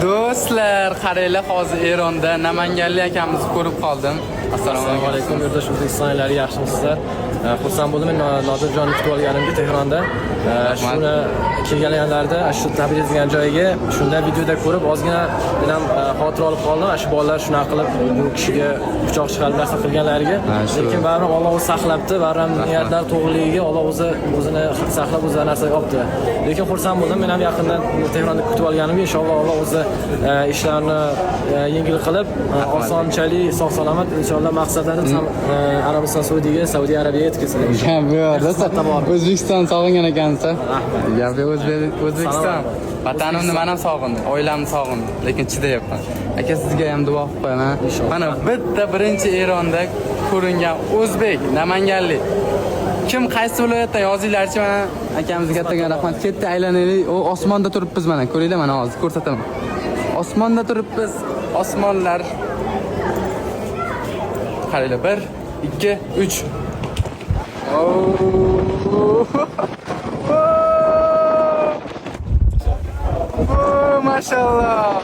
Do'stlar, qaranglar, hozir Eronda Namanganlik akamizni ko'rib qoldim. Assalomu alaykum. yurtdosh o'zbekistonliklar yaxshimisizlar xursand bo'ldim men No- nodirjonni kutib olganimga tehronda Eh, shuni kelganlarida shu tabrik etilgan joyiga shunda videoda ko'rib ozgina men ham eh, xotira olib qoldim shu bolalar shunaqa qilib bu kishiga pichoq chiqarib narsa qilganlariga lekin baribir Alloh o'zi saqlabdi baribir ham niyatlar to'g'riligiga Alloh o'zi o'zini saqlab o'zi narsa olibdi lekin xursand bo'ldim men ham yaqindan tehronda kutib olganimga inshaalloh Alloh o'zi eh, ishlarni eh, yengil qilib osonchalik sog' salomat inshaalloh maqsadlarimiz ham eh, Arabiston Saudiyaga Saudiya Arabiyaga yetkazsin bor. O'zbekiston sog'ingan ekansiz. Rahmat. O'zbe- O'zbekiston. Vatanimni men ham sog'indim, oilamni sog'indim, lekin chidayapman. Aka sizga ham duo qilib qo'yaman. Mana bitta birinchi Eronda ko'ringan o'zbek, namanganlik. Kim qaysi viloyatda yozinglarchi mana akamizga kattagan rahmat. Ketdi aylanaylik. U osmonda turibmiz mana. Ko'ringlar mana hozir ko'rsataman. Osmonda turibmiz. Osmonlar. Qaranglar 1 2 3 Oh, mashallah.